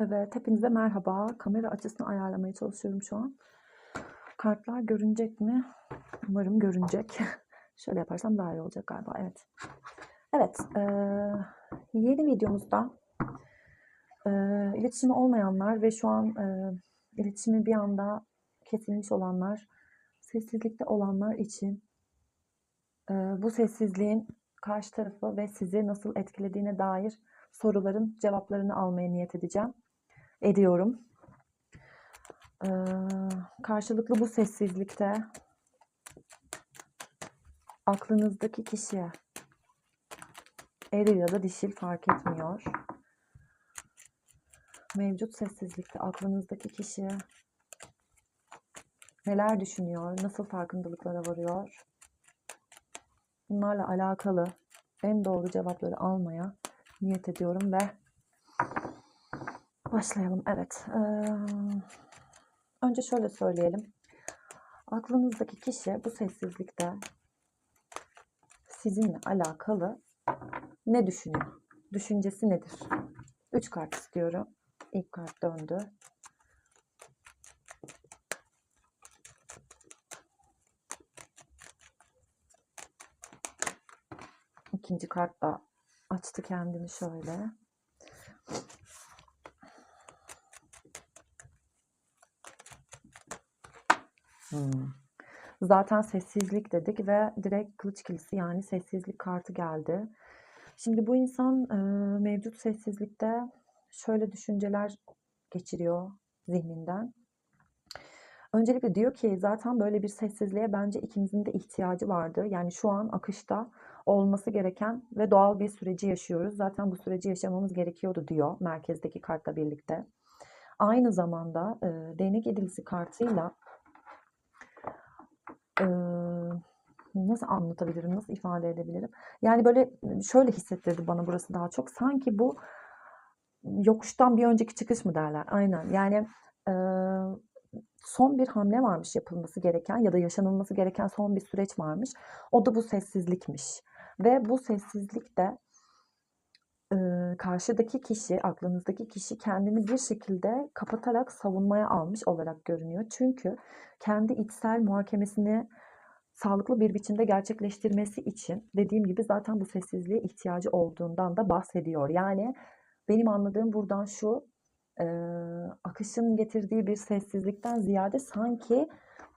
Evet, hepinize merhaba. Kamera açısını ayarlamaya çalışıyorum şu an. Kartlar görünecek mi? Umarım görünecek. Şöyle yaparsam daha iyi olacak galiba. Evet. Evet. eee, yeni videomuzda eee iletişimi olmayanlar ve şu an eee, iletişimi bir anda kesilmiş olanlar, sessizlikte olanlar için eee, bu sessizliğin karşı tarafı ve sizi nasıl etkilediğine dair soruların cevaplarını almaya niyet edeceğim. Ediyorum. Eee, karşılıklı bu sessizlikte aklınızdaki kişiye eril ya da dişil fark etmiyor. Mevcut sessizlikte aklınızdaki kişi neler düşünüyor, nasıl farkındalıklara varıyor? Bunlarla alakalı en doğru cevapları almaya niyet ediyorum ve başlayalım. Evet. eee, önce şöyle söyleyelim. Aklınızdaki kişi bu sessizlikte sizinle alakalı ne düşünüyor? Düşüncesi nedir? Üç kart istiyorum. İlk kart döndü. İkinci kart da açtı kendini şöyle. Hmm. Zaten sessizlik dedik ve direkt kılıç ikilisi yani sessizlik kartı geldi. Şimdi bu insan e, mevcut sessizlikte şöyle düşünceler geçiriyor zihninden. Öncelikle diyor ki zaten böyle bir sessizliğe bence ikimizin de ihtiyacı vardı. Yani şu an akışta olması gereken ve doğal bir süreci yaşıyoruz. Zaten bu süreci yaşamamız gerekiyordu diyor merkezdeki kartla birlikte. Aynı zamanda e, değnek edilisi kartıyla nasıl anlatabilirim, nasıl ifade edebilirim? Yani böyle şöyle hissettirdi bana burası daha çok. Sanki bu yokuştan bir önceki çıkış mı derler? Aynen. Yani e, son bir hamle varmış yapılması gereken ya da yaşanılması gereken son bir süreç varmış. O da bu sessizlikmiş. Ve bu sessizlikte e, karşıdaki kişi, aklınızdaki kişi kendini bir şekilde kapatarak savunmaya almış olarak görünüyor. Çünkü kendi içsel muhakemesini sağlıklı bir biçimde gerçekleştirmesi için dediğim gibi zaten bu sessizliğe ihtiyacı olduğundan da bahsediyor. Yani benim anladığım buradan şu e, akışın getirdiği bir sessizlikten ziyade sanki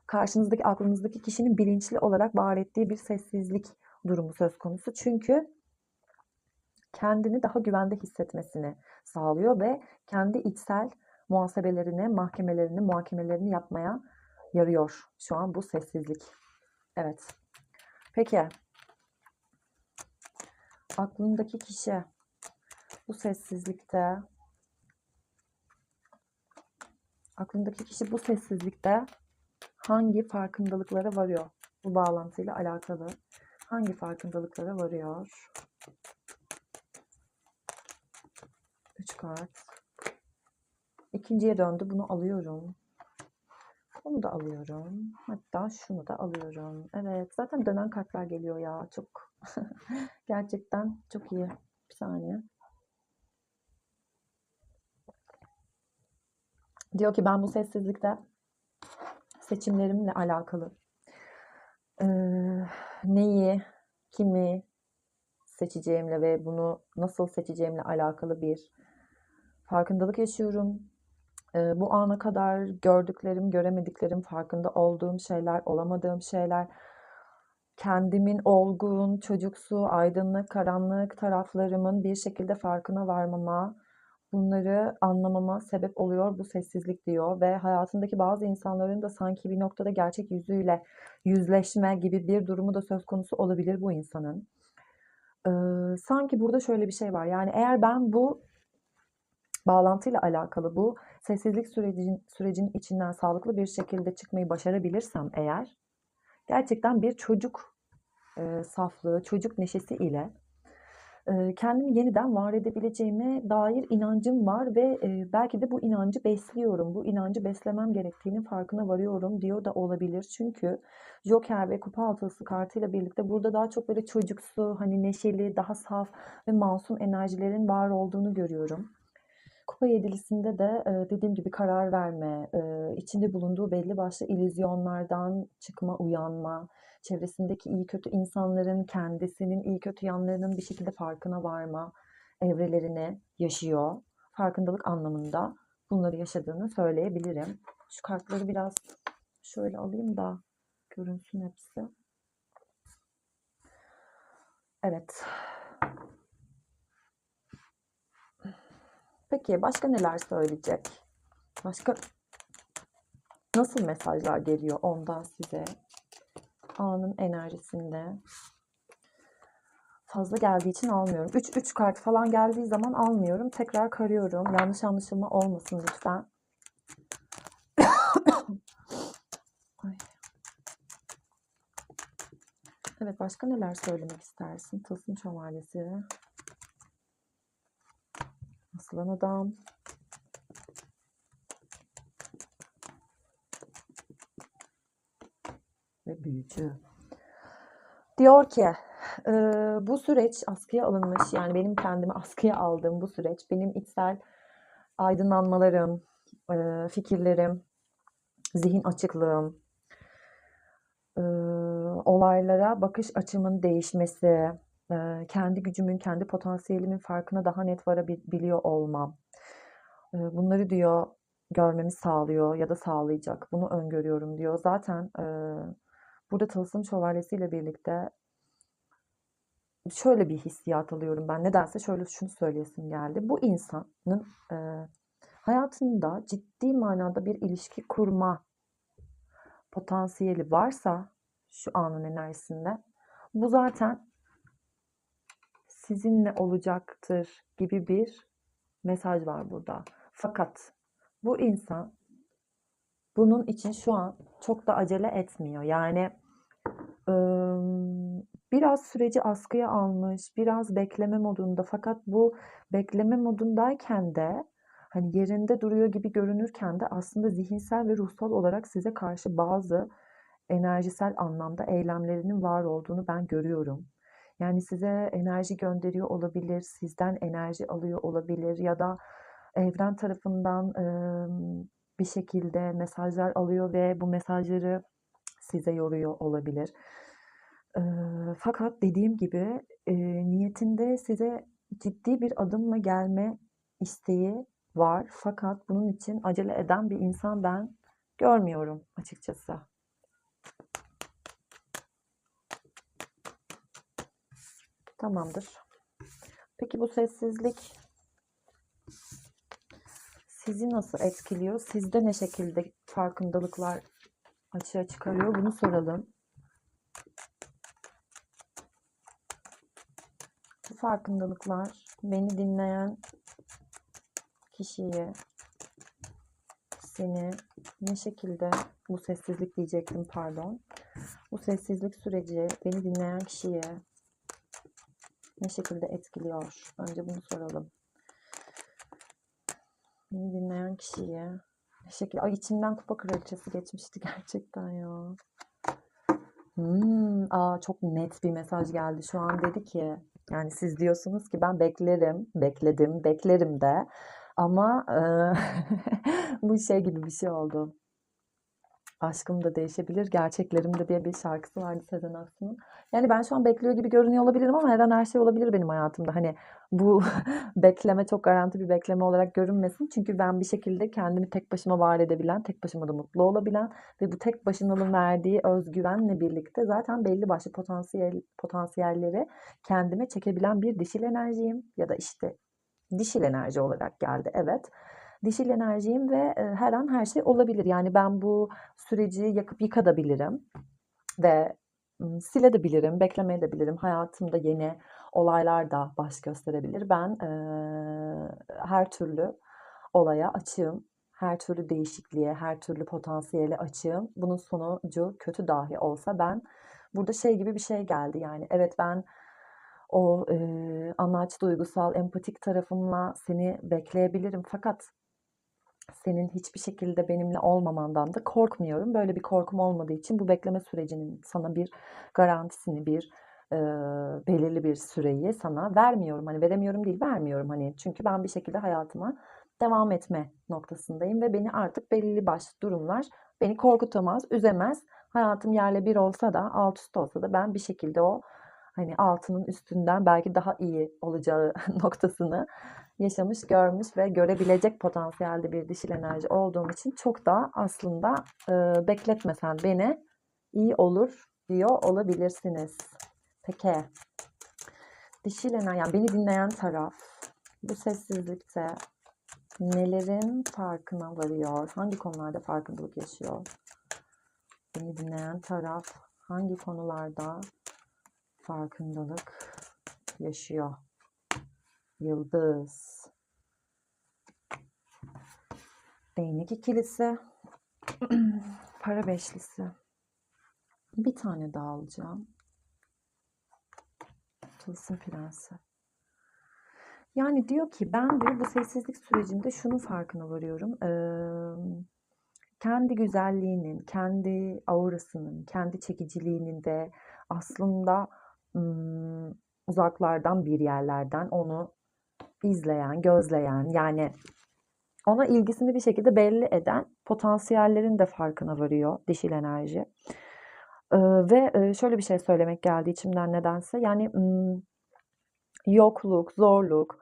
karşınızdaki aklınızdaki kişinin bilinçli olarak var ettiği bir sessizlik durumu söz konusu. Çünkü kendini daha güvende hissetmesini sağlıyor ve kendi içsel muhasebelerini, mahkemelerini, muhakemelerini yapmaya yarıyor şu an bu sessizlik. Evet. Peki. Aklındaki kişi bu sessizlikte aklındaki kişi bu sessizlikte hangi farkındalıklara varıyor? Bu bağlantıyla alakalı hangi farkındalıklara varıyor? Üç kart. İkinciye döndü. Bunu alıyorum. Bunu da alıyorum. Hatta şunu da alıyorum. Evet. Zaten dönen kartlar geliyor ya. Çok gerçekten çok iyi. Bir saniye. Diyor ki ben bu sessizlikte seçimlerimle alakalı eee, neyi, kimi seçeceğimle ve bunu nasıl seçeceğimle alakalı bir farkındalık yaşıyorum. Eee, bu ana kadar gördüklerim, göremediklerim, farkında olduğum şeyler, olamadığım şeyler, kendimin olgun, çocuksu, aydınlık, karanlık taraflarımın bir şekilde farkına varmama, bunları anlamama sebep oluyor bu sessizlik diyor ve hayatındaki bazı insanların da sanki bir noktada gerçek yüzüyle yüzleşme gibi bir durumu da söz konusu olabilir bu insanın. Ee, sanki burada şöyle bir şey var. Yani eğer ben bu bağlantıyla alakalı bu sessizlik sürecin, sürecin içinden sağlıklı bir şekilde çıkmayı başarabilirsem eğer gerçekten bir çocuk e, saflığı, çocuk neşesi ile e, kendimi yeniden var edebileceğime dair inancım var ve e, belki de bu inancı besliyorum. Bu inancı beslemem gerektiğinin farkına varıyorum diyor da olabilir. Çünkü Joker ve Kupa Altısı kartıyla birlikte burada daha çok böyle çocuksu, hani neşeli, daha saf ve masum enerjilerin var olduğunu görüyorum. Kupa yedilisinde de e, dediğim gibi karar verme, e, içinde bulunduğu belli başlı illüzyonlardan çıkma, uyanma, çevresindeki iyi kötü insanların kendisinin iyi kötü yanlarının bir şekilde farkına varma evrelerini yaşıyor. Farkındalık anlamında bunları yaşadığını söyleyebilirim. Şu kartları biraz şöyle alayım da görünsün hepsi. Evet. Peki başka neler söyleyecek? Başka nasıl mesajlar geliyor ondan size? Anın enerjisinde. Fazla geldiği için almıyorum. 3 3 kart falan geldiği zaman almıyorum. Tekrar karıyorum. Yanlış anlaşılma olmasın lütfen. Evet başka neler söylemek istersin? Tılsım şövalyesi. Aslan adam. Ve büyücü. Diyor ki e, bu süreç askıya alınmış yani benim kendimi askıya aldığım bu süreç benim içsel aydınlanmalarım, e, fikirlerim, zihin açıklığım, e, olaylara bakış açımın değişmesi, kendi gücümün, kendi potansiyelimin farkına daha net varabiliyor olmam. Bunları diyor görmemi sağlıyor ya da sağlayacak. Bunu öngörüyorum diyor. Zaten burada tılsım şövalyesiyle birlikte şöyle bir hissiyat alıyorum ben. Nedense şöyle şunu söyleyesim geldi. Bu insanın hayatında ciddi manada bir ilişki kurma potansiyeli varsa şu anın enerjisinde bu zaten sizinle olacaktır gibi bir mesaj var burada. Fakat bu insan bunun için şu an çok da acele etmiyor. Yani biraz süreci askıya almış, biraz bekleme modunda. Fakat bu bekleme modundayken de hani yerinde duruyor gibi görünürken de aslında zihinsel ve ruhsal olarak size karşı bazı enerjisel anlamda eylemlerinin var olduğunu ben görüyorum. Yani size enerji gönderiyor olabilir, sizden enerji alıyor olabilir ya da evren tarafından e, bir şekilde mesajlar alıyor ve bu mesajları size yoruyor olabilir. E, fakat dediğim gibi e, niyetinde size ciddi bir adımla gelme isteği var. Fakat bunun için acele eden bir insan ben görmüyorum açıkçası. Tamamdır. Peki bu sessizlik sizi nasıl etkiliyor? Sizde ne şekilde farkındalıklar açığa çıkarıyor? Bunu soralım. Bu farkındalıklar beni dinleyen kişiyi, seni ne şekilde bu sessizlik diyecektim pardon. Bu sessizlik süreci beni dinleyen kişiye ne şekilde etkiliyor? Önce bunu soralım. Beni dinleyen kişiye ne şekilde... Ay içimden kupa kraliçesi geçmişti gerçekten ya. Hmm, aa, çok net bir mesaj geldi. Şu an dedi ki yani siz diyorsunuz ki ben beklerim, bekledim, beklerim de. Ama e, bu şey gibi bir şey oldu. Aşkım da değişebilir, gerçeklerim de diye bir şarkısı vardı Sezen Aksu'nun. Yani ben şu an bekliyor gibi görünüyor olabilirim ama her an her şey olabilir benim hayatımda. Hani bu bekleme çok garanti bir bekleme olarak görünmesin. Çünkü ben bir şekilde kendimi tek başıma var edebilen, tek başıma da mutlu olabilen ve bu tek başınalığın verdiği özgüvenle birlikte zaten belli başlı potansiyel potansiyelleri kendime çekebilen bir dişil enerjiyim ya da işte dişil enerji olarak geldi. Evet dişil enerjiyim ve her an her şey olabilir. Yani ben bu süreci yakıp yıkadabilirim ve silebilirim, beklemeyebilirim. Hayatımda yeni olaylar da baş gösterebilir. Ben e, her türlü olaya açığım. Her türlü değişikliğe, her türlü potansiyele açığım. Bunun sonucu kötü dahi olsa ben burada şey gibi bir şey geldi. Yani evet ben o e, anlaç, duygusal, empatik tarafımla seni bekleyebilirim. Fakat senin hiçbir şekilde benimle olmamandan da korkmuyorum. Böyle bir korkum olmadığı için bu bekleme sürecinin sana bir garantisini, bir e, belirli bir süreyi sana vermiyorum. Hani veremiyorum değil, vermiyorum. Hani çünkü ben bir şekilde hayatıma devam etme noktasındayım ve beni artık belli başlı durumlar beni korkutamaz, üzemez. Hayatım yerle bir olsa da, alt üst olsa da ben bir şekilde o hani altının üstünden belki daha iyi olacağı noktasını yaşamış, görmüş ve görebilecek potansiyelde bir dişil enerji olduğum için çok da aslında e, bekletmesen beni iyi olur diyor olabilirsiniz. Peki. Dişil enerji, yani beni dinleyen taraf bu sessizlikte nelerin farkına varıyor? Hangi konularda farkındalık yaşıyor? Beni dinleyen taraf hangi konularda farkındalık yaşıyor? Yıldız. Değnek ikilisi. Para beşlisi. Bir tane daha alacağım. Tılsım prensi. Yani diyor ki ben diyor bu sessizlik sürecinde şunun farkına varıyorum. Eee, kendi güzelliğinin, kendi aurasının, kendi çekiciliğinin de aslında ım, uzaklardan bir yerlerden onu izleyen, gözleyen yani ona ilgisini bir şekilde belli eden potansiyellerin de farkına varıyor dişil enerji. Ee, ve e, şöyle bir şey söylemek geldi içimden nedense. Yani yokluk, zorluk,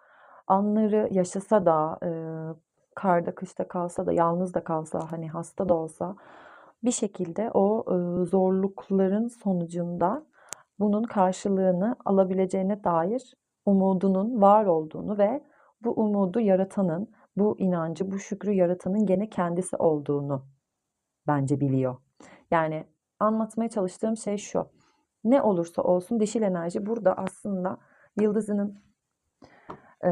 anları yaşasa da, e, karda kışta kalsa da, yalnız da kalsa, hani hasta da olsa bir şekilde o e, zorlukların sonucunda bunun karşılığını alabileceğine dair umudunun var olduğunu ve bu umudu yaratanın, bu inancı, bu şükrü yaratanın gene kendisi olduğunu bence biliyor. Yani anlatmaya çalıştığım şey şu. Ne olursa olsun dişil enerji burada aslında yıldızının e,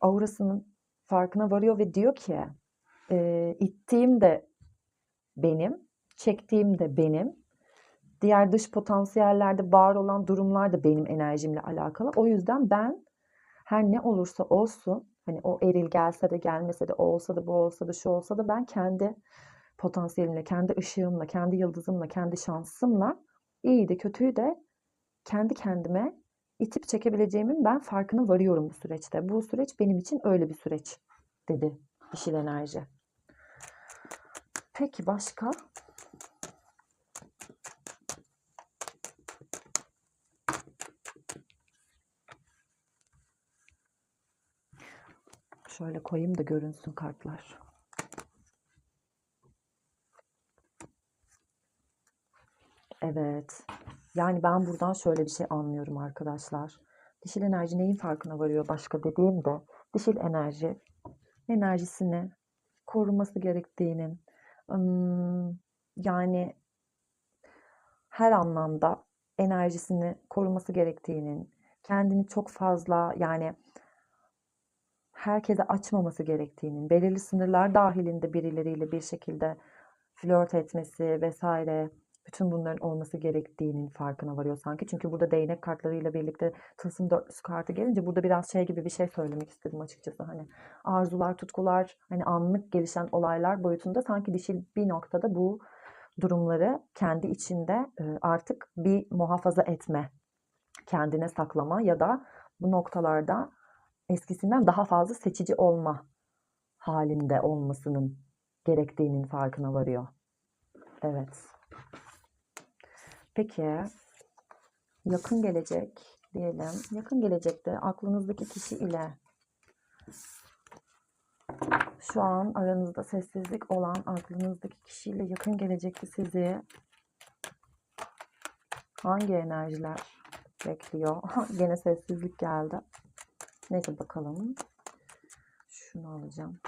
aurasının farkına varıyor ve diyor ki e, ittiğim de benim, çektiğim de benim. Diğer dış potansiyellerde var olan durumlar da benim enerjimle alakalı. O yüzden ben her ne olursa olsun hani o eril gelse de gelmese de o olsa da bu olsa da şu olsa da ben kendi potansiyelimle, kendi ışığımla, kendi yıldızımla, kendi şansımla iyi de kötüyü de kendi kendime itip çekebileceğimin ben farkına varıyorum bu süreçte. Bu süreç benim için öyle bir süreç dedi dişil enerji. Peki başka? Şöyle koyayım da görünsün kartlar. Evet. Yani ben buradan şöyle bir şey anlıyorum arkadaşlar. Dişil enerji neyin farkına varıyor başka dediğimde dişil enerji enerjisini koruması gerektiğinin yani her anlamda enerjisini koruması gerektiğinin kendini çok fazla yani herkese açmaması gerektiğinin belirli sınırlar dahilinde birileriyle bir şekilde flört etmesi vesaire bütün bunların olması gerektiğinin farkına varıyor sanki. Çünkü burada değnek kartlarıyla birlikte tılsım dörtlüsü kartı gelince burada biraz şey gibi bir şey söylemek istedim açıkçası. Hani arzular, tutkular, hani anlık gelişen olaylar boyutunda sanki dişil bir noktada bu durumları kendi içinde artık bir muhafaza etme, kendine saklama ya da bu noktalarda eskisinden daha fazla seçici olma halinde olmasının gerektiğinin farkına varıyor. Evet. Peki yakın gelecek diyelim. Yakın gelecekte aklınızdaki kişi ile şu an aranızda sessizlik olan aklınızdaki kişiyle yakın gelecekte sizi hangi enerjiler bekliyor? Gene sessizlik geldi. Neyse bakalım. Şunu alacağım.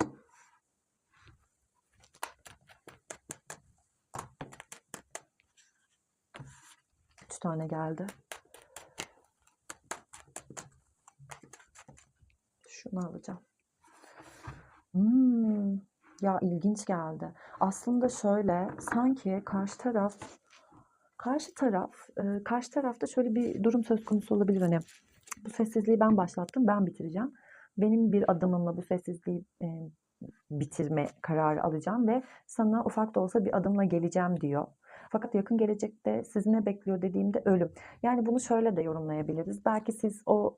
tane geldi. Şunu alacağım. Hmm, ya ilginç geldi. Aslında şöyle sanki karşı taraf karşı taraf e, karşı tarafta şöyle bir durum söz konusu olabilir hani bu sessizliği ben başlattım ben bitireceğim. Benim bir adımımla bu sessizliği e, bitirme kararı alacağım ve sana ufak da olsa bir adımla geleceğim diyor. Fakat yakın gelecekte sizi ne bekliyor dediğimde ölüm. Yani bunu şöyle de yorumlayabiliriz. Belki siz o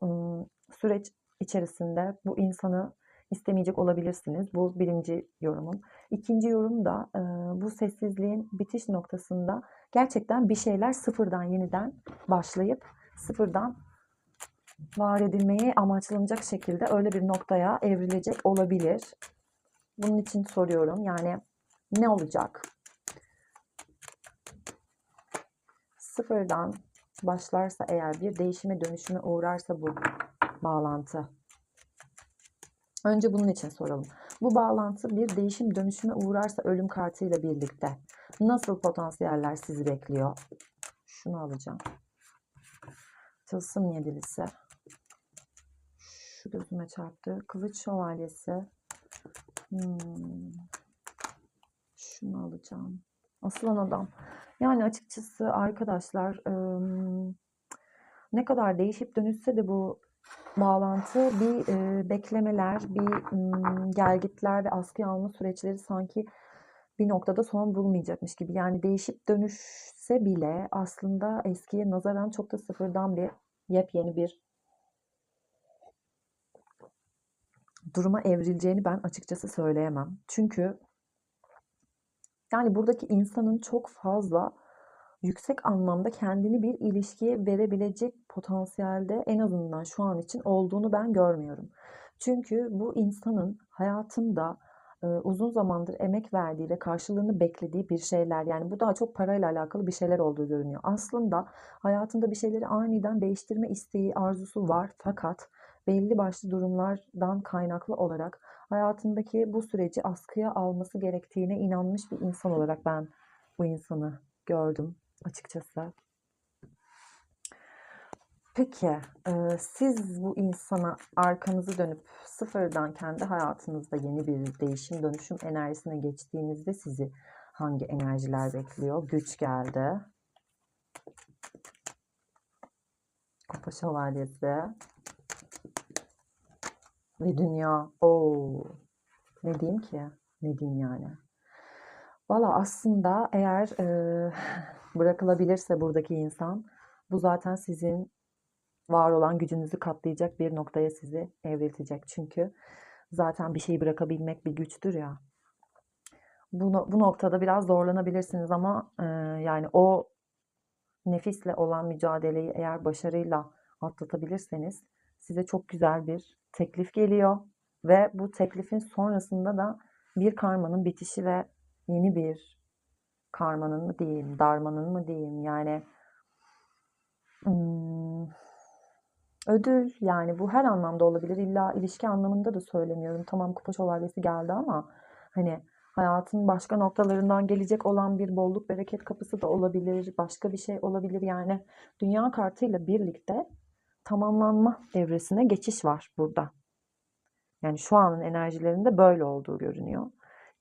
süreç içerisinde bu insanı istemeyecek olabilirsiniz. Bu birinci yorumum. İkinci yorum da bu sessizliğin bitiş noktasında gerçekten bir şeyler sıfırdan yeniden başlayıp sıfırdan var edilmeyi amaçlanacak şekilde öyle bir noktaya evrilecek olabilir. Bunun için soruyorum. Yani ne olacak? Sıfırdan başlarsa eğer bir değişime dönüşüme uğrarsa bu bağlantı. Önce bunun için soralım. Bu bağlantı bir değişim dönüşüme uğrarsa ölüm kartıyla birlikte nasıl potansiyeller sizi bekliyor? Şunu alacağım. Tılsım yedilisi. Şu gözüme çarptı. Kılıç şövalyesi. Hmm. Şunu alacağım. Aslan adam. Yani açıkçası arkadaşlar ne kadar değişip dönüşse de bu bağlantı bir e, beklemeler, bir gelgitler ve askıya alma süreçleri sanki bir noktada son bulmayacakmış gibi. Yani değişip dönüşse bile aslında eskiye nazaran çok da sıfırdan bir yepyeni bir duruma evrileceğini ben açıkçası söyleyemem. Çünkü yani buradaki insanın çok fazla yüksek anlamda kendini bir ilişkiye verebilecek potansiyelde en azından şu an için olduğunu ben görmüyorum. Çünkü bu insanın hayatında uzun zamandır emek verdiği ve karşılığını beklediği bir şeyler yani bu daha çok parayla alakalı bir şeyler olduğu görünüyor. Aslında hayatında bir şeyleri aniden değiştirme isteği, arzusu var fakat belli başlı durumlardan kaynaklı olarak hayatındaki bu süreci askıya alması gerektiğine inanmış bir insan olarak ben bu insanı gördüm açıkçası. Peki siz bu insana arkanızı dönüp sıfırdan kendi hayatınızda yeni bir değişim dönüşüm enerjisine geçtiğinizde sizi hangi enerjiler bekliyor? Güç geldi. Kupa şövalyesi. Ve dünya. Oo. Ne diyeyim ki? Ne diyeyim yani? Valla aslında eğer e, bırakılabilirse buradaki insan bu zaten sizin var olan gücünüzü katlayacak bir noktaya sizi evriltecek. Çünkü zaten bir şeyi bırakabilmek bir güçtür ya. Bu, bu noktada biraz zorlanabilirsiniz ama e, yani o nefisle olan mücadeleyi eğer başarıyla atlatabilirseniz size çok güzel bir teklif geliyor ve bu teklifin sonrasında da bir karmanın bitişi ve yeni bir karmanın mı diyeyim, darmanın mı diyeyim yani hmm, ödül yani bu her anlamda olabilir. İlla ilişki anlamında da söylemiyorum. Tamam kupa şövalyesi geldi ama hani hayatın başka noktalarından gelecek olan bir bolluk bereket kapısı da olabilir. Başka bir şey olabilir. Yani dünya kartıyla birlikte tamamlanma evresine geçiş var burada. Yani şu anın enerjilerinde böyle olduğu görünüyor.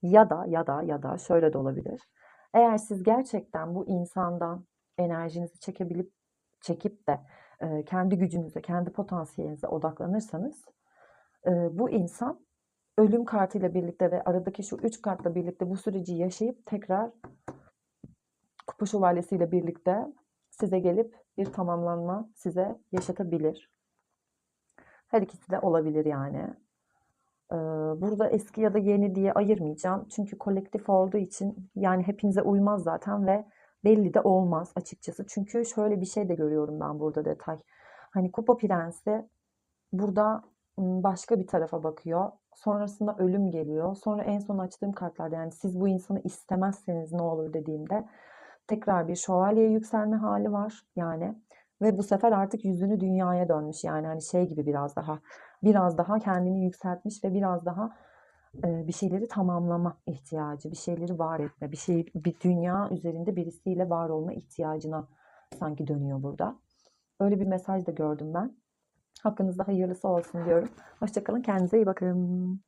Ya da ya da ya da şöyle de olabilir. Eğer siz gerçekten bu insandan enerjinizi çekebilip çekip de e, kendi gücünüze, kendi potansiyelinize odaklanırsanız e, bu insan ölüm kartıyla birlikte ve aradaki şu üç kartla birlikte bu süreci yaşayıp tekrar kupa şövalyesiyle birlikte size gelip bir tamamlanma size yaşatabilir. Her ikisi de olabilir yani. Burada eski ya da yeni diye ayırmayacağım. Çünkü kolektif olduğu için yani hepinize uymaz zaten ve belli de olmaz açıkçası. Çünkü şöyle bir şey de görüyorum ben burada detay. Hani Kupa Prensi burada başka bir tarafa bakıyor. Sonrasında ölüm geliyor. Sonra en son açtığım kartlarda yani siz bu insanı istemezseniz ne olur dediğimde tekrar bir şövalyeye yükselme hali var yani. Ve bu sefer artık yüzünü dünyaya dönmüş yani hani şey gibi biraz daha biraz daha kendini yükseltmiş ve biraz daha bir şeyleri tamamlama ihtiyacı, bir şeyleri var etme, bir şey bir dünya üzerinde birisiyle var olma ihtiyacına sanki dönüyor burada. Öyle bir mesaj da gördüm ben. Hakkınızda hayırlısı olsun diyorum. Hoşçakalın, kendinize iyi bakın.